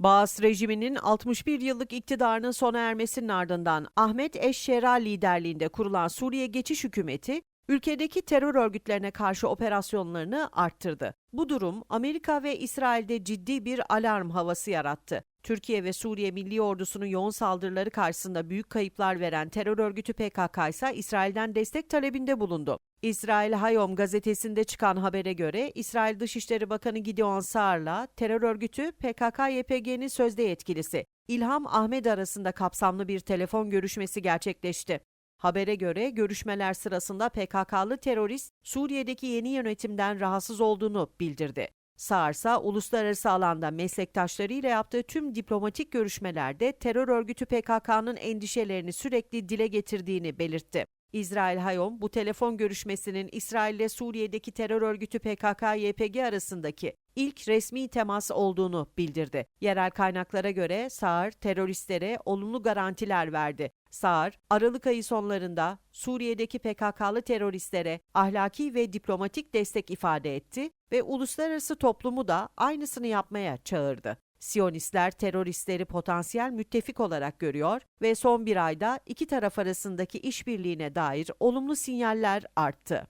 Baas rejiminin 61 yıllık iktidarının sona ermesinin ardından Ahmet Eşşera liderliğinde kurulan Suriye Geçiş Hükümeti, ülkedeki terör örgütlerine karşı operasyonlarını arttırdı. Bu durum Amerika ve İsrail'de ciddi bir alarm havası yarattı. Türkiye ve Suriye Milli Ordusu'nun yoğun saldırıları karşısında büyük kayıplar veren terör örgütü PKK ise İsrail'den destek talebinde bulundu. İsrail Hayom gazetesinde çıkan habere göre İsrail Dışişleri Bakanı Gideon Saar'la terör örgütü PKK-YPG'nin sözde yetkilisi İlham Ahmed arasında kapsamlı bir telefon görüşmesi gerçekleşti. Habere göre görüşmeler sırasında PKK'lı terörist Suriye'deki yeni yönetimden rahatsız olduğunu bildirdi. Saarsa uluslararası alanda meslektaşlarıyla yaptığı tüm diplomatik görüşmelerde terör örgütü PKK'nın endişelerini sürekli dile getirdiğini belirtti. İsrail Hayom bu telefon görüşmesinin İsrail ile Suriye'deki terör örgütü PKK-YPG arasındaki ilk resmi temas olduğunu bildirdi. Yerel kaynaklara göre Saar teröristlere olumlu garantiler verdi. Saar, Aralık ayı sonlarında Suriye'deki PKK'lı teröristlere ahlaki ve diplomatik destek ifade etti ve uluslararası toplumu da aynısını yapmaya çağırdı. Siyonistler teröristleri potansiyel müttefik olarak görüyor ve son bir ayda iki taraf arasındaki işbirliğine dair olumlu sinyaller arttı.